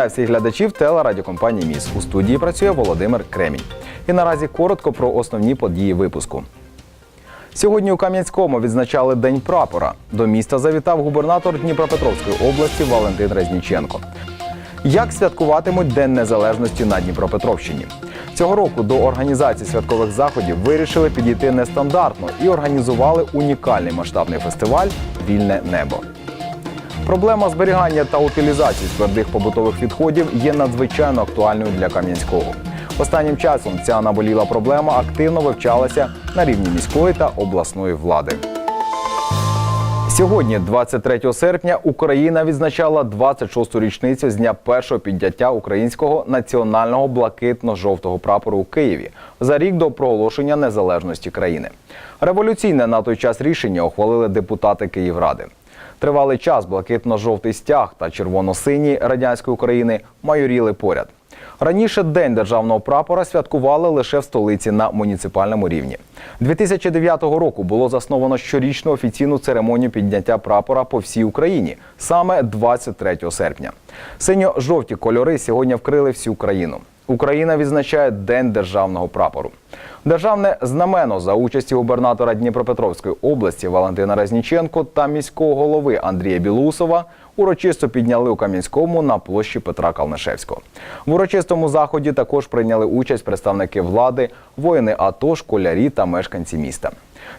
Вітаю всіх глядачів телерадіокомпанії Міс. У студії працює Володимир Кремінь. І наразі коротко про основні події випуску. Сьогодні у Кам'янському відзначали День прапора. До міста завітав губернатор Дніпропетровської області Валентин Резніченко. Як святкуватимуть День Незалежності на Дніпропетровщині? Цього року до організації святкових заходів вирішили підійти нестандартно і організували унікальний масштабний фестиваль Вільне небо. Проблема зберігання та утилізації твердих побутових відходів є надзвичайно актуальною для Кам'янського. Останнім часом ця наболіла проблема активно вивчалася на рівні міської та обласної влади. Сьогодні, 23 серпня, Україна відзначала 26-ту річницю з дня першого підняття українського національного блакитно-жовтого прапору у Києві за рік до проголошення незалежності країни. Революційне на той час рішення ухвалили депутати Київради. Тривалий час блакитно-жовтий стяг та червоно-синій радянської України майоріли поряд. Раніше День державного прапора святкували лише в столиці на муніципальному рівні. 2009 року було засновано щорічну офіційну церемонію підняття прапора по всій Україні саме 23 серпня. Синьо-жовті кольори сьогодні вкрили всю країну. Україна відзначає День державного прапору. Державне знамено за участі губернатора Дніпропетровської області Валентина Резніченко та міського голови Андрія Білусова урочисто підняли у Кам'янському на площі Петра Калнишевського. В урочистому заході також прийняли участь представники влади, воїни АТО, школярі та мешканці міста.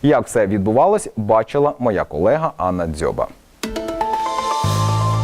Як все відбувалось, бачила моя колега Анна Дзьоба.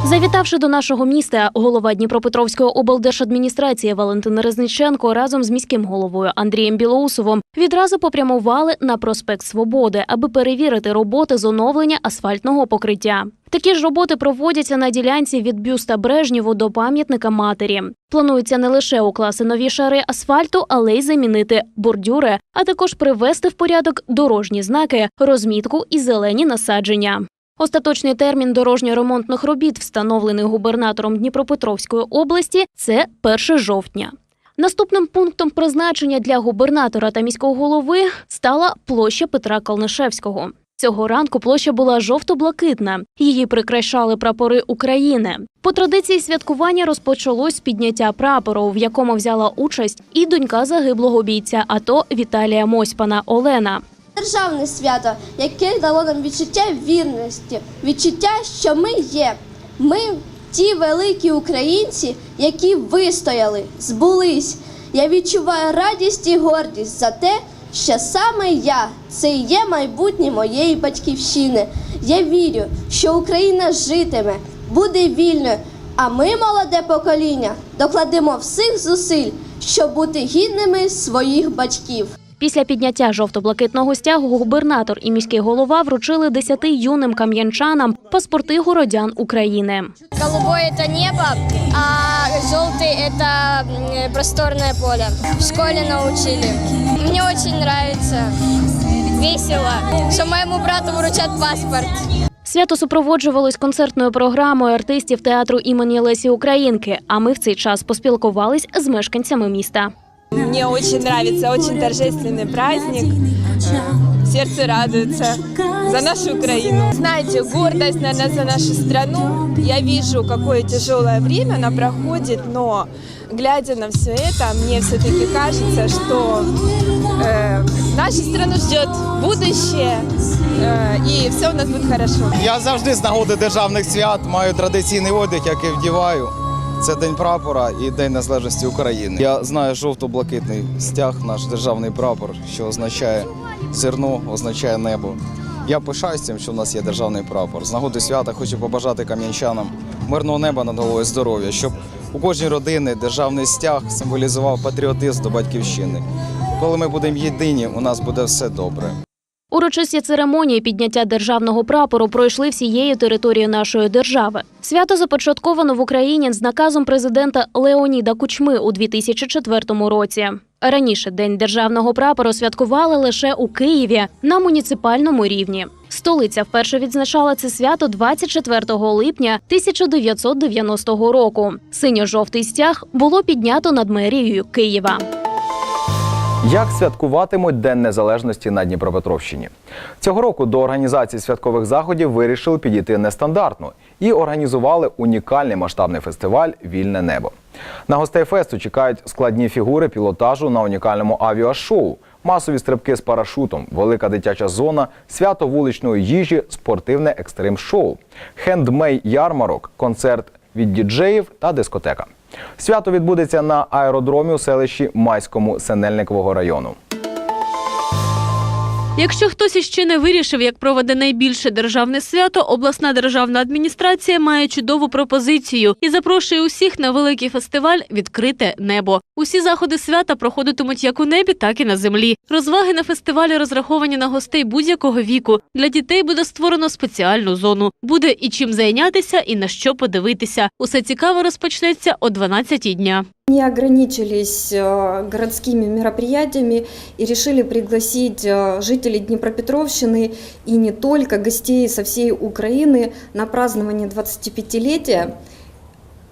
Завітавши до нашого міста, голова Дніпропетровської облдержадміністрації Валентин Резниченко разом з міським головою Андрієм Білоусовим відразу попрямували на проспект Свободи, аби перевірити роботи з оновлення асфальтного покриття. Такі ж роботи проводяться на ділянці від бюста Брежнєву до пам'ятника матері. Планується не лише укласти нові шари асфальту, але й замінити бордюри, а також привести в порядок дорожні знаки, розмітку і зелені насадження. Остаточний термін дорожньо-ремонтних робіт, встановлений губернатором Дніпропетровської області, це 1 жовтня. Наступним пунктом призначення для губернатора та міського голови стала площа Петра Калнишевського. Цього ранку площа була жовто-блакитна. Її прикрашали прапори України. По традиції святкування розпочалось підняття прапору, в якому взяла участь і донька загиблого бійця АТО Віталія Мосьпана Олена. Державне свято, яке дало нам відчуття вірності, відчуття, що ми є. Ми ті великі українці, які вистояли, збулись. Я відчуваю радість і гордість за те, що саме я це є майбутнє моєї батьківщини. Я вірю, що Україна житиме, буде вільною, а ми, молоде покоління, докладемо всіх зусиль, щоб бути гідними своїх батьків. Після підняття жовто-блакитного стягу губернатор і міський голова вручили десяти юним кам'янчанам паспорти городян України. Голубой это небо, а желтый это м, просторное поле. В школе научили. Мне очень нравится. Весело, что моему брату вручат паспорт. Свято супроводжувалось концертною програмою артистів театру імені Лесі Українки. А ми в цей час поспілкувались з мешканцями міста. Мне очень нравится, очень торжественный праздник. Э, Сердце радуется за нашу Украину. Знаете, гордость, наверное, за нашу страну. Я вижу, какое тяжелое время она проходит, но глядя на все это, мне все-таки кажется, что э, нашу страну ждет будущее, э, и все у нас будет хорошо. Я завжди з нагоди державних свят маю традиційний одяг, який вдіваю. Це День прапора і День Незалежності України. Я знаю жовто-блакитний стяг, наш державний прапор, що означає зерно, означає небо. Я пишаюсь цим, що в нас є державний прапор. З нагоди свята хочу побажати кам'янчанам мирного неба над головою, здоров'я, щоб у кожній родини державний стяг символізував патріотизм до батьківщини. Коли ми будемо єдині, у нас буде все добре. Урочисті церемонії підняття державного прапору пройшли всією територією нашої держави. Свято започатковано в Україні з наказом президента Леоніда Кучми у 2004 році. Раніше День державного прапору святкували лише у Києві на муніципальному рівні. Столиця вперше відзначала це свято 24 липня 1990 року. Синьо-жовтий стяг було піднято над мерією Києва. Як святкуватимуть День Незалежності на Дніпропетровщині? Цього року до організації святкових заходів вирішили підійти нестандартно і організували унікальний масштабний фестиваль Вільне небо. На гостей фесту чекають складні фігури пілотажу на унікальному авіашоу, масові стрибки з парашутом, велика дитяча зона, свято вуличної їжі, спортивне екстрим-шоу, хендмей ярмарок, концерт від діджеїв та дискотека. Свято відбудеться на аеродромі у селищі Майському Сенельникового району. Якщо хтось іще не вирішив, як проведе найбільше державне свято, обласна державна адміністрація має чудову пропозицію і запрошує усіх на великий фестиваль Відкрите небо. Усі заходи свята проходитимуть як у небі, так і на землі. Розваги на фестивалі розраховані на гостей будь-якого віку. Для дітей буде створено спеціальну зону. Буде і чим зайнятися, і на що подивитися. Усе цікаво розпочнеться о 12-й дня. Не ограничились э, городскими мероприятиями и решили пригласить э, жителей Днепропетровщины и не только гостей со всей Украины на празднование 25-летия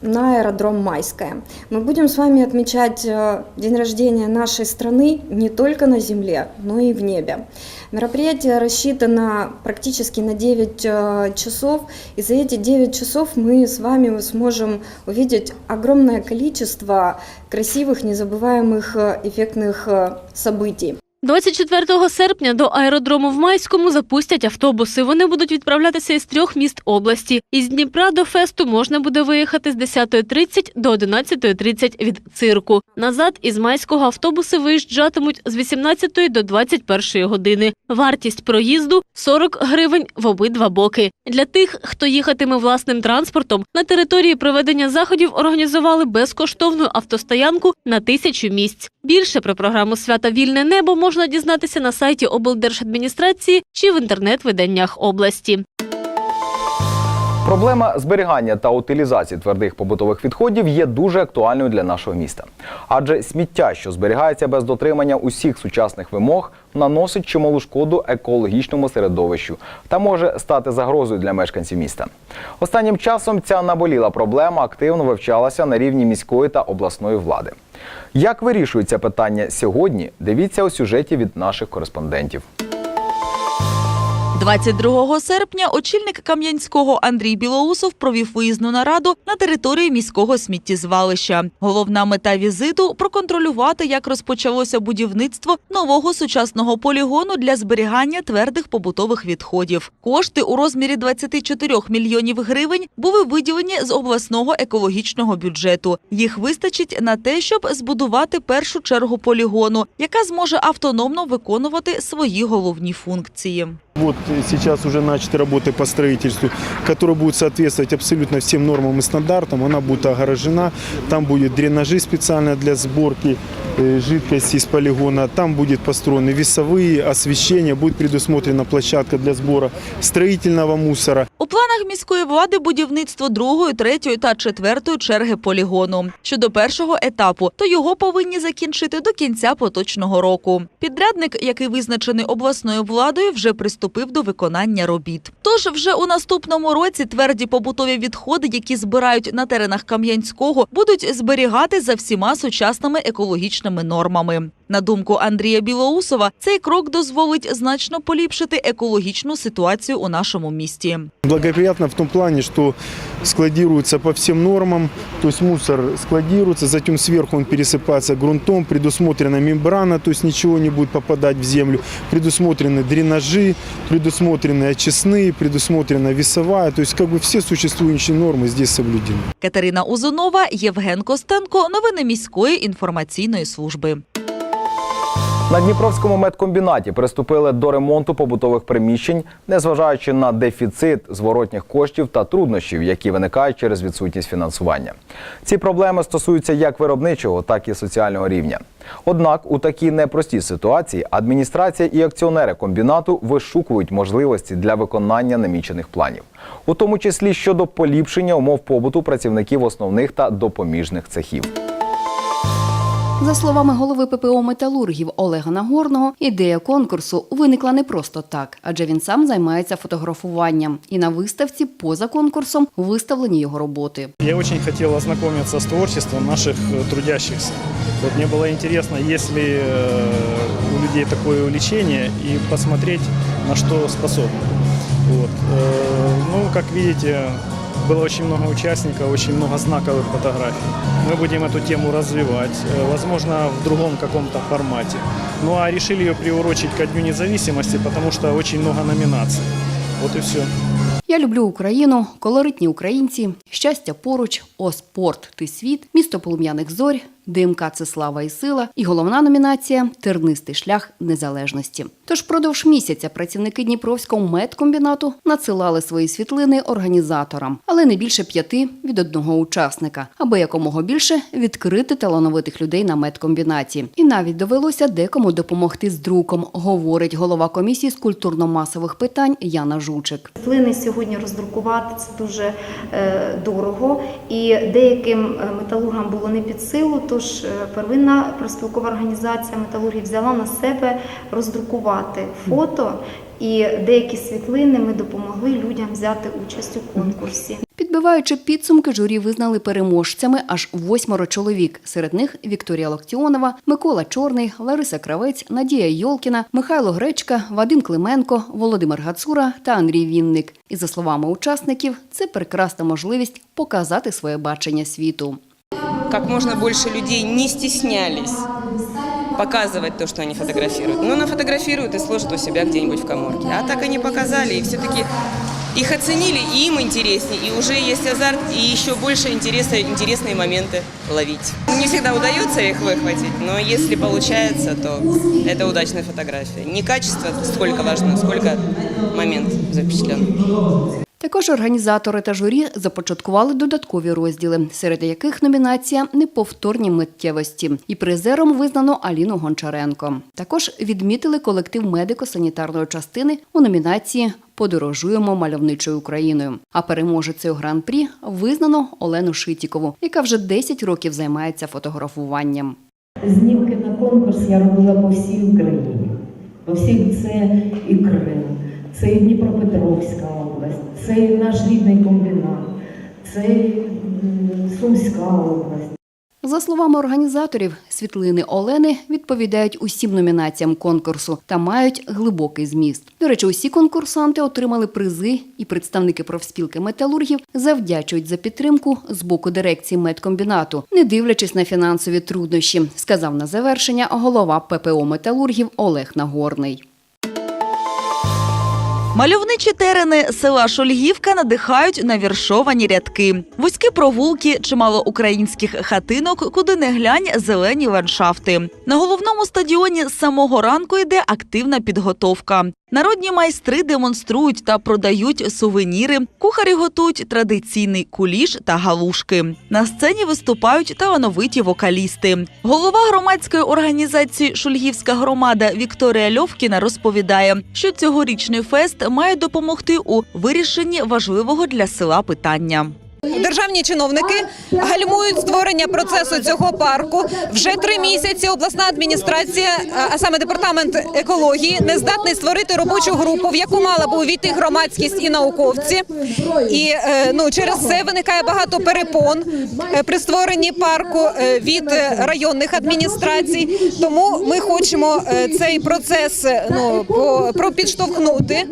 на аэродром Майская. Мы будем с вами отмечать э, день рождения нашей страны не только на земле, но и в небе. Мероприятие рассчитано практически на 9 э, часов, и за эти 9 часов мы с вами сможем увидеть огромное количество красивых, незабываемых, э, эффектных событий. 24 серпня до аеродрому в Майському запустять автобуси. Вони будуть відправлятися із трьох міст області. Із Дніпра до фесту можна буде виїхати з 10.30 до 11.30 від цирку. Назад із Майського автобуси виїжджатимуть з 18 до 21 години. Вартість проїзду 40 гривень в обидва боки. Для тих, хто їхатиме власним транспортом, на території проведення заходів організували безкоштовну автостоянку на тисячу місць. Більше про програму свята Вільне небо можна дізнатися на сайті облдержадміністрації чи в інтернет-виданнях області. Проблема зберігання та утилізації твердих побутових відходів є дуже актуальною для нашого міста. Адже сміття, що зберігається без дотримання усіх сучасних вимог, наносить чималу шкоду екологічному середовищу та може стати загрозою для мешканців міста. Останнім часом ця наболіла проблема активно вивчалася на рівні міської та обласної влади. Як вирішується питання сьогодні? Дивіться у сюжеті від наших кореспондентів. 22 серпня очільник Кам'янського Андрій Білоусов провів виїзну нараду на території міського сміттєзвалища. Головна мета візиту проконтролювати, як розпочалося будівництво нового сучасного полігону для зберігання твердих побутових відходів. Кошти у розмірі 24 мільйонів гривень були виділені з обласного екологічного бюджету. Їх вистачить на те, щоб збудувати першу чергу полігону, яка зможе автономно виконувати свої головні функції. Вот сейчас уже начаты работы по строительству, которые будут соответствовать абсолютно всем нормам и стандартам. Она будет огорожена, там будет дренажи специально для сборки э, жидкости из полигона, там будет построены весовые, освещение, будет предусмотрена площадка для сбора строительного мусора. У планах міської влади будівництво другої, третьої та четвертої черги полігону. Щодо першого етапу, то його повинні закінчити до кінця поточного року. Підрядник, який визначений обласною владою, вже приступив до виконання робіт. Тож вже у наступному році тверді побутові відходи, які збирають на теренах Кам'янського, будуть зберігати за всіма сучасними екологічними нормами. На думку Андрія Білоусова, цей крок дозволить значно поліпшити екологічну ситуацію у нашому місті. Благоприятно в том плане, что складируется по всем нормам, то есть мусор складируется, затем сверху он пересыпается грунтом, предусмотрена мембрана, то есть ничего не будет попадать в землю, предусмотрены дренажи, предусмотрены очистные, предусмотрена весовая, то есть как бы все существующие нормы здесь соблюдены. Катерина Узунова, Євген Костенко. Новини міської інформаційної служби. На Дніпровському медкомбінаті приступили до ремонту побутових приміщень, незважаючи на дефіцит зворотніх коштів та труднощів, які виникають через відсутність фінансування. Ці проблеми стосуються як виробничого, так і соціального рівня. Однак у такій непростій ситуації адміністрація і акціонери комбінату вишукують можливості для виконання намічених планів, у тому числі щодо поліпшення умов побуту працівників основних та допоміжних цехів. За словами голови ППО металургів Олега Нагорного, ідея конкурсу виникла не просто так, адже він сам займається фотографуванням. І на виставці поза конкурсом виставлені його роботи. Я очень хотел ознакомиться с творчеством наших э, трудящихся. Вот мне было интересно, есть ли э, у людей такое увлечение и посмотреть, на что способны. Вот. Э, Ну, как видите, было очень много участников, очень много знаковых фотографий. Мы будем эту тему развивать, э, возможно, в другом каком-то формате. Ну а решили ее приурочить ко Дню независимости, потому что очень много номинаций. Вот и все. Я люблю Україну, колоритні українці, щастя поруч, о спорт, ти світ, місто полум'яних зорь, ДМК це слава і сила. І головна номінація тернистий шлях незалежності. Тож впродовж місяця працівники Дніпровського медкомбінату надсилали свої світлини організаторам, але не більше п'яти від одного учасника, аби якомога більше відкрити талановитих людей на медкомбінаті. І навіть довелося декому допомогти з друком, говорить голова комісії з культурно-масових питань Яна Жучик. Світлини сьогодні роздрукувати це дуже е, дорого, і деяким е, металургам було не під силу. Тож е, первинна профспілкова організація металургів взяла на себе роздрукувати фото, і деякі світлини ми допомогли людям взяти участь у конкурсі. Підбиваючи підсумки, журі визнали переможцями аж восьмеро чоловік. Серед них Вікторія Локтіонова, Микола Чорний, Лариса Кравець, Надія Йолкіна, Михайло Гречка, Вадим Клименко, Володимир Гацура та Андрій Вінник. І за словами учасників, це прекрасна можливість показати своє бачення світу. Как можно больше людей не стеснялись показывать то, что они фотографируют. Но нафотографируют и сложат у себя где-нибудь в коморке. А так они показали, и все-таки их оценили, и им интереснее, и уже есть азарт, и еще больше интереса, интересные моменты ловить. Не всегда удается их выхватить, но если получается, то это удачная фотография. Не качество сколько важно, сколько момент запечатлен. Також організатори та журі започаткували додаткові розділи, серед яких номінація неповторні миттєвості. І призером визнано Аліну Гончаренко. Також відмітили колектив медико-санітарної частини у номінації Подорожуємо мальовничою Україною. А переможецею гран-прі визнано Олену Шитікову, яка вже 10 років займається фотографуванням. Знімки на конкурс я робила по всій Україні. По всіх це і Крим, це і Дніпропетровська це наш рідний комбінат, це Сумська область. За словами організаторів, світлини Олени відповідають усім номінаціям конкурсу та мають глибокий зміст. До речі, усі конкурсанти отримали призи, і представники профспілки металургів завдячують за підтримку з боку дирекції медкомбінату, не дивлячись на фінансові труднощі, сказав на завершення голова ППО металургів Олег Нагорний. Мальовничі терени села Шольгівка надихають на віршовані рядки. Вузькі провулки, чимало українських хатинок, куди не глянь зелені ландшафти. На головному стадіоні з самого ранку йде активна підготовка. Народні майстри демонструють та продають сувеніри. Кухарі готують традиційний куліш та галушки. На сцені виступають талановиті вокалісти. Голова громадської організації Шульгівська громада Вікторія Льовкіна розповідає, що цьогорічний фест має допомогти у вирішенні важливого для села питання. Державні чиновники гальмують створення процесу цього парку. Вже три місяці обласна адміністрація, а- а саме департамент екології, не здатний створити робочу групу, в яку мала б увійти громадськість і науковці. І е, ну через це виникає багато перепон е, при створенні парку е, від е, районних адміністрацій. Тому ми хочемо е, цей процес е, ну по- підштовхнути,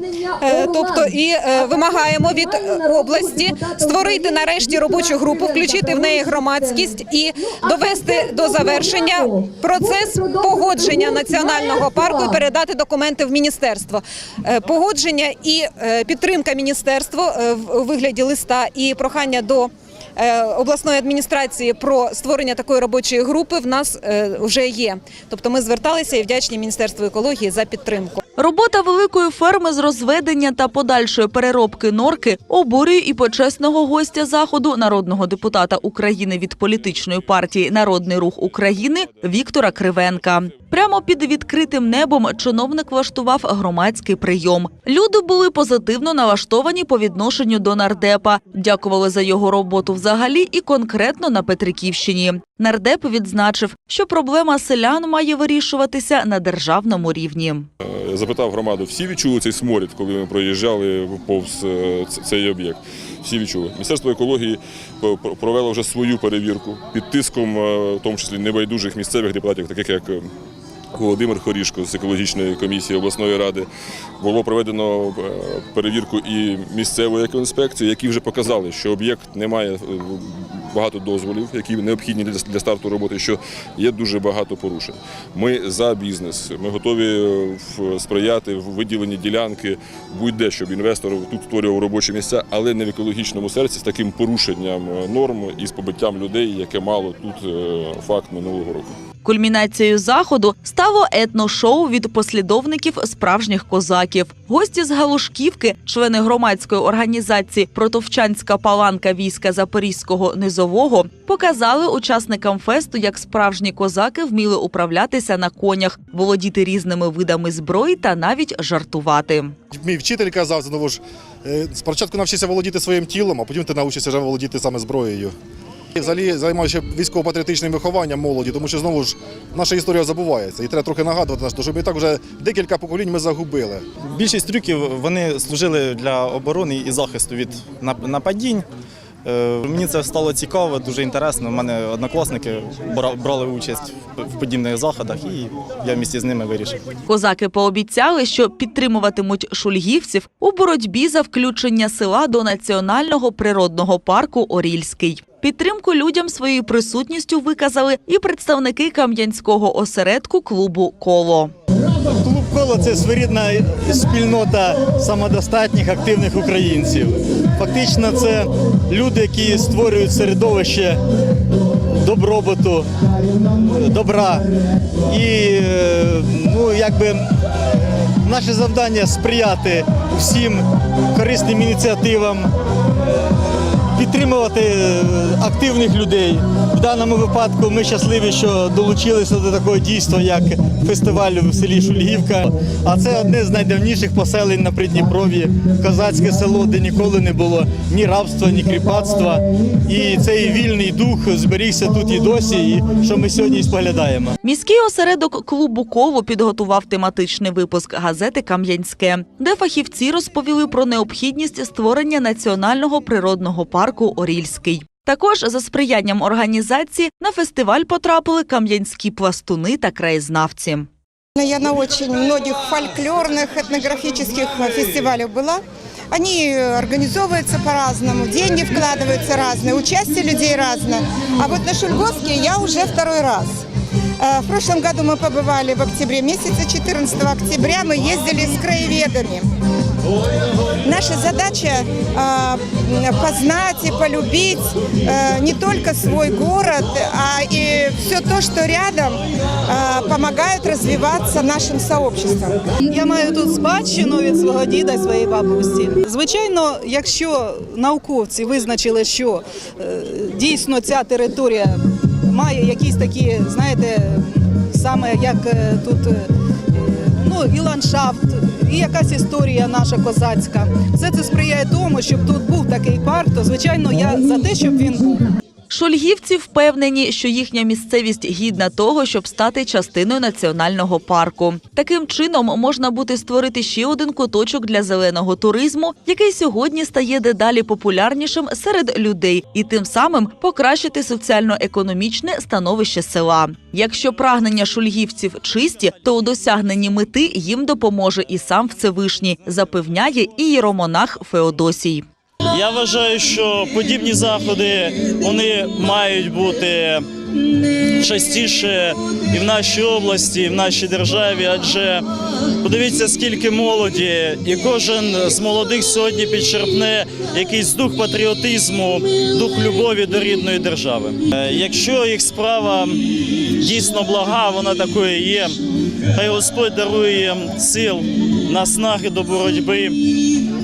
Е, тобто і е, вимагаємо від е, області створити нарешті робочу групу, включити в неї громадськість і довести до завершення процес погодження національного парку і передати документи в міністерство. Е, Погодження і е, підтримка міністерства е, в вигляді листа і прохання до. Обласної адміністрації про створення такої робочої групи в нас вже є. Тобто ми зверталися і вдячні Міністерству екології за підтримку. Робота великої ферми з розведення та подальшої переробки норки обурює і почесного гостя заходу народного депутата України від політичної партії Народний рух України Віктора Кривенка. Прямо під відкритим небом чиновник влаштував громадський прийом. Люди були позитивно налаштовані по відношенню до нардепа, дякували за його роботу взагалі і конкретно на Петриківщині. Нардеп відзначив, що проблема селян має вирішуватися на державному рівні. Запитав громаду, всі відчули цей сморід, коли ми проїжджали повз е, цей об'єкт. Всі відчули. Міністерство екології про- провело вже свою перевірку під тиском, е, в тому числі небайдужих місцевих депутатів, таких як е, Володимир Хорішко з екологічної комісії обласної ради. Було проведено перевірку і місцевої екоінспекції, які вже показали, що об'єкт не має багато дозволів, які необхідні для старту роботи, що є дуже багато порушень. Ми за бізнес, ми готові е, сприяти в виділенні ділянки будь-де, щоб інвестор тут створював робочі місця, але не в екологічному серці з таким порушенням е, норм і з побиттям людей, яке мало тут е, факт минулого року. Кульмінацією заходу стало етношоу від послідовників справжніх козаків. Гості з Галушківки, члени громадської організації Протовчанська паланка війська Запорізького низового, показали учасникам фесту, як справжні козаки вміли управлятися на конях, володіти різними видами зброї та навіть жартувати. Мій вчитель казав знову ж, е, спочатку навчися володіти своїм тілом, а потім ти навчишся вже володіти саме зброєю. Взагалі займаюся військово-патріотичним вихованням молоді, тому що знову ж наша історія забувається. І треба трохи нагадувати нас, щоб і так вже декілька поколінь ми загубили. Більшість трюків вони служили для оборони і захисту від нападінь. Е, Мені це стало цікаво, дуже інтересно. У мене однокласники брали участь в подібних заходах, і я в місті з ними вирішив. Козаки пообіцяли, що підтримуватимуть шульгівців у боротьбі за включення села до національного природного парку Орільський. Підтримку людям своєю присутністю виказали і представники кам'янського осередку клубу Коло. Клуб коло це своєрідна спільнота самодостатніх активних українців. Фактично, це люди, які створюють середовище добробуту, добра. І е, ну, якби наше завдання сприяти всім корисним ініціативам, підтримувати е, активних людей. Даному випадку ми щасливі, що долучилися до такого дійства, як фестиваль в селі Шульгівка. А це одне з найдавніших поселень на Придніпров'ї, козацьке село, де ніколи не було ні рабства, ні кріпацтва. І цей вільний дух зберігся тут і досі, і що ми сьогодні і споглядаємо. Міський осередок клубу Коло підготував тематичний випуск газети Кам'янське, де фахівці розповіли про необхідність створення національного природного парку Орільський. Також за сприянням організації на фестиваль потрапили кам'янські пластуни та краєзнавці. Я на очень многих фольклорных, этнографических фестивалях была. Они организовываются по-разному, деньги вкладываются разные, участие людей разное. А вот на Шульговске я уже второй раз. Э, В прошлом году мы побывали в октябре месяце, 14 октября мы ездили с краеведами. Наша задача э, познать и полюбить э, не только свой город, а и все то, что рядом э, помогает развиваться нашим сообществам. Я маю тут спадщину від свого діда і своєї бабусі. Звичайно, якщо науковці визначили, що е, дійсно ця територія має якісь такі, знаєте, саме як е, тут е, ну і ландшафт, і якась історія наша козацька. Все це сприяє тому, щоб тут був такий парк, то звичайно я за те, щоб він був. Шульгівці впевнені, що їхня місцевість гідна того, щоб стати частиною національного парку. Таким чином можна буде створити ще один куточок для зеленого туризму, який сьогодні стає дедалі популярнішим серед людей, і тим самим покращити соціально-економічне становище села. Якщо прагнення шульгівців чисті, то у досягненні мети їм допоможе і сам Всевишній, запевняє і єромонах Феодосій. Я вважаю, що подібні заходи вони мають бути частіше і в нашій області, і в нашій державі, адже подивіться, скільки молоді, і кожен з молодих сьогодні підчерпне якийсь дух патріотизму, дух любові до рідної держави. Е, Якщо їх справа дійсно блага, вона такою є. Хай Господь дарує сил, наснаги до боротьби,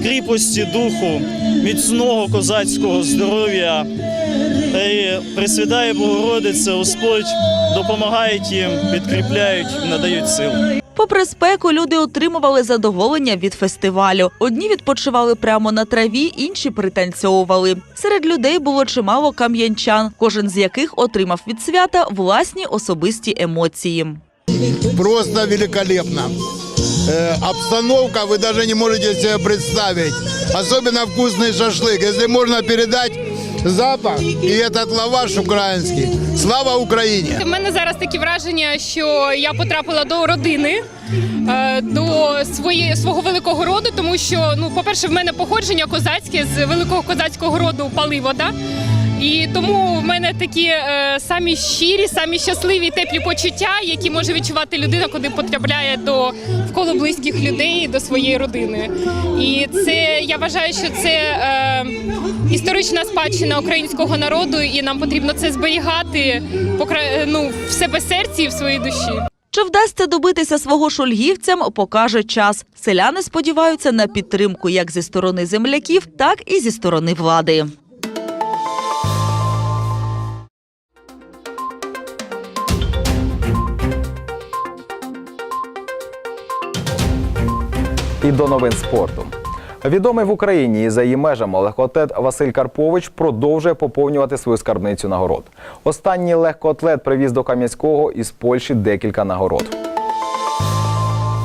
кріпості духу, міцного козацького здоров'я. І Пресвятає Богородиця, Господь допомагають їм, підкріпляють, надають сил. Попри спеку, люди отримували задоволення від фестивалю. Одні відпочивали прямо на траві, інші пританцьовували. Серед людей було чимало кам'янчан, кожен з яких отримав від свята власні особисті емоції. Просто великолепно э, обстановка, вы даже не можете себе представить. Особенно вкусный шашлык. Если можно передать запах и этот лаваш украинский. Слава Украине! У мене зараз такі враження, що я потрапила до родини, е, до своєї свого великого роду, тому що, ну, по-перше, в мене походження козацьке з великого козацького роду Паливода. Мене такі е, самі щирі, самі щасливі, теплі почуття, які може відчувати людина, коли потрапляє до в коло близьких людей, до своєї родини. І це я вважаю, що це е, історична спадщина українського народу, і нам потрібно це зберігати покра- ну, в себе серці і в своїй душі. Чи вдасться добитися свого шульгівцям, покаже час. Селяни сподіваються на підтримку як зі сторони земляків, так і зі сторони влади. І до новин спорту. Відомий в Україні і за її межами легкоатлет Василь Карпович продовжує поповнювати свою скарбницю нагород. Останній легкоатлет привіз до Кам'янського із Польщі декілька нагород.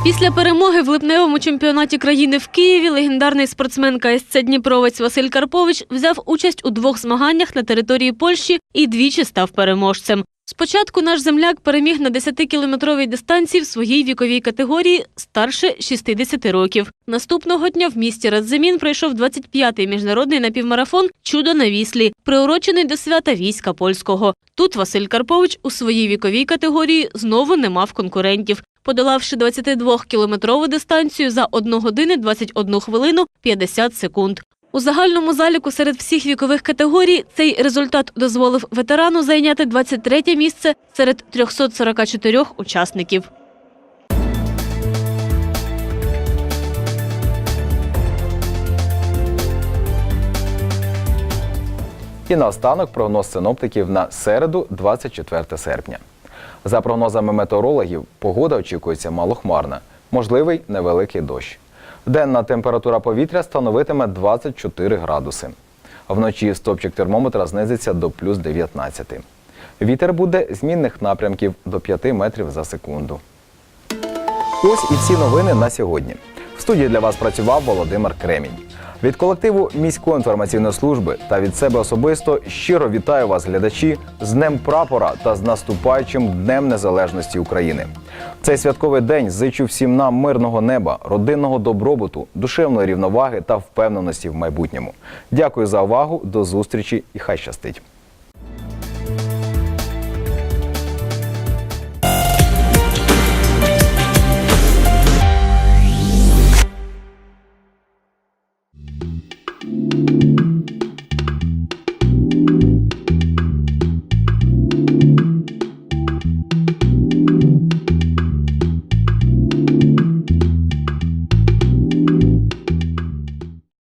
Після перемоги в липневому чемпіонаті країни в Києві легендарний спортсмен КСЦ Дніпровець Василь Карпович взяв участь у двох змаганнях на території Польщі і двічі став переможцем. Спочатку наш земляк переміг на 10-кілометровій дистанції в своїй віковій категорії старше 60 років. Наступного дня в місті Радземін пройшов 25-й міжнародний напівмарафон Чудо на Віслі, приурочений до свята війська польського. Тут Василь Карпович у своїй віковій категорії знову не мав конкурентів, подолавши 22-кілометрову дистанцію за 1 години 21 хвилину 50 секунд. У загальному заліку серед всіх вікових категорій цей результат дозволив ветерану зайняти 23 місце серед 344 учасників. І наостанок прогноз синоптиків на середу, 24 серпня. За прогнозами метеорологів, погода очікується малохмарна, можливий невеликий дощ. Денна температура повітря становитиме 24 градуси. Вночі стопчик термометра знизиться до плюс 19. Вітер буде змінних напрямків до 5 метрів за секунду. Ось і всі новини на сьогодні. В студії для вас працював Володимир Кремінь. Від колективу міської інформаційної служби та від себе особисто щиро вітаю вас, глядачі, з Днем прапора та з наступаючим Днем Незалежності України. В цей святковий день зичу всім нам мирного неба, родинного добробуту, душевної рівноваги та впевненості в майбутньому. Дякую за увагу. До зустрічі і хай щастить.